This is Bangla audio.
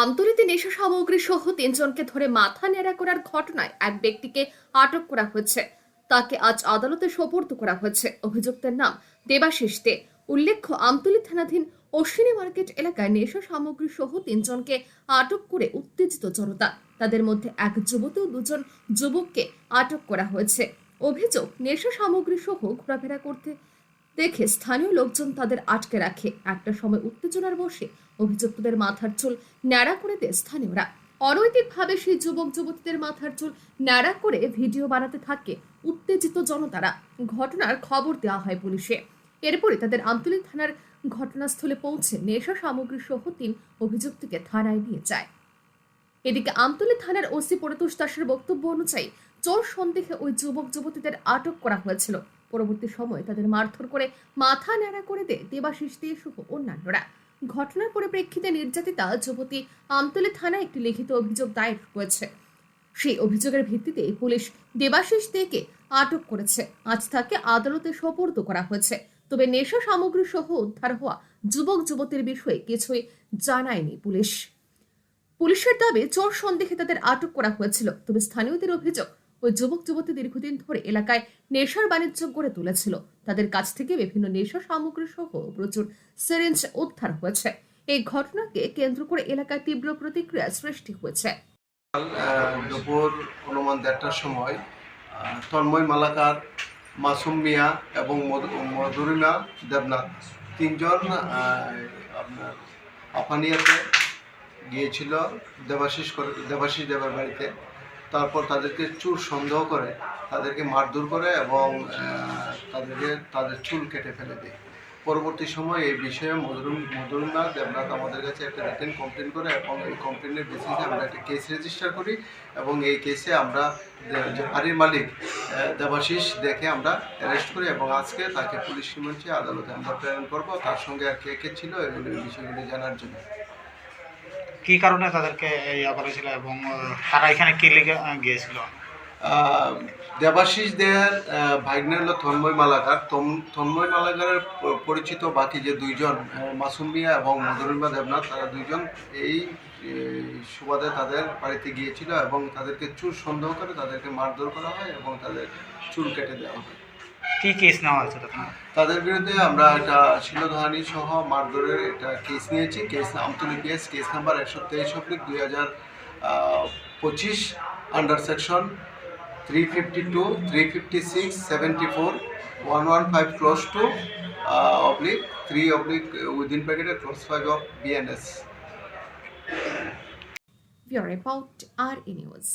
আমতলিতে নেশা সামগ্রী সহ তিনজনকে ধরে মাথা নেড়া করার ঘটনায় এক ব্যক্তিকে আটক করা হয়েছে। তাকে আজ আদালতে সোপর্দ করা হয়েছে। অভিযুক্তের নাম দেবাশিস দে। উল্লেখ্য, আমতলী থানাধীন অশ্বিনী মার্কেট এলাকায় নেশা সামগ্রী সহ তিনজনকে আটক করে উত্তেজিত জনতা। তাদের মধ্যে এক যুবতী ও দুজন যুবককে আটক করা হয়েছে। অভিযোগ, নেশা সামগ্রী সহ ঘোরাফেরা করতে দেখে স্থানীয় লোকজন তাদের আটকে রাখে। একটা সময় উত্তেজনার বসে অভিযুক্তদের মাথার চুল ন্যাড়া করে দেয় স্থানীয়রা। অনৈতিকভাবে সেই যুবক যুবতীদের মাথার চুল ন্যাড়া করে ভিডিও বানাতে থাকে উত্তেজিত জনতারা। ঘটনার খবর দেওয়া হয় পুলিশে। এরপরে তাদের আন্তলিক থানার ঘটনাস্থলে পৌঁছে নেশা সামগ্রী সহ তিন অভিযুক্তকে থানায় নিয়ে যায়। এদিকে আমতলী থানার ওসি পরিতোষ দাসের বক্তব্য অনুযায়ী চোর সন্দেহে ওই যুবক যুবতীদের আটক করা হয়েছিল। পরবর্তী সময়ে তাদের মারধর করে মাথা ন্যাড়া করে দেয় দেবাশিস দিয়ে সহ অন্যান্যরা। ঘটনার পরিপ্রেক্ষিতে নির্যাতিতা যুবতী আমতলী থানায় একটি লিখিত অভিযোগ দায়ের হয়েছে সেই অভিযোগের ভিত্তিতে পুলিশ দেবাশিস দেকে আটক করেছে। আজ তাকে আদালতে সোপর্দ করা হয়েছে। তবে নেশা সামগ্রী সহ উদ্ধার হওয়া যুবক যুবতীর বিষয়ে কিছুই জানায়নি পুলিশ। পুলিশের দাবি, চোর সন্দেহে তাদের আটক করা হয়েছিল। তবে স্থানীয়দের অভিযোগ ওই যুবক যুবতী দীর্ঘদিন ধরে এলাকায় নেশার বাণিজ্য গড়ে তুলেছিল। তাদের কাছ থেকে বিভিন্ন নেশা সামগ্রী সহ প্রচুর সিরিঞ্জ উদ্ধার হয়েছে। এই ঘটনাকে কেন্দ্র করে এলাকায় তীব্র প্রতিক্রিয়া সৃষ্টি হয়েছে। দুপুর অনুমান দেড়টার সময় তন্ময় মালাকার, মাসুম মিয়া এবং মধু- মধুরিমা দেবনাথ তিনজন আপনার আফানিয়াতে গিয়েছিল দেবাশিস দেবাশিস দেবের বাড়িতে। তারপর তাদেরকে চুল সন্দেহ করে, তাদেরকে মারধর করে এবং তাদেরকে, তাদের চুল কেটে ফেলে দেয়। পরবর্তী সময় এই বিষয়ে মধুরম মধুরিমা দেবনাথ আমাদের কাছে একটা রিটেন কমপ্লেন করে এবং এই কমপ্লেনের বেসিসে আমরা একটা কেস রেজিস্টার করি এবং এই কেসে আমরা বাড়ির মালিক দেবাশিস দেখে আমরা অ্যারেস্ট করি এবং আজকে তাকে পুলিশ রিমান্ডে আদালতে আমরা প্রেরণ করব। তার সঙ্গে আর কে কে ছিল এগুলো বিষয়গুলি জানার জন্য। কি কারণে তাদেরকে ইয়া করেছিল এবং তারা এখানে কি লিগে গিয়েছিল? দেবাশিস দেয়ার ভাগ্নে হলো তন্ময় মালাকার। তন্ময় মালাকারের পরিচিত বাকি যে দুইজন আহ, মাসুম মিয়া এবং মধুরিমা দেবনাথ তারা দুইজন এই সুবাদে তাদের বাড়িতে গিয়েছিল এবং তাদেরকে চুর সন্দেহ করে তাদেরকে মারধর করা হয় এবং তাদের চুল কেটে দেওয়া হয়। কি কেস নেওয়া হয়েছে তখন? তাদের বিরুদ্ধে আমরা একটা শিলধানি সহ মারধরের একটা কেস নিয়েছি। Case Amtali PS case number একশো তেইশ অব্লিক দুই হাজার পঁচিশ under section three fifty two three fifty six seventy four one one five clause two oblique three oblique within প্যাকেটের clause five of BNS Bureau Report, RE News.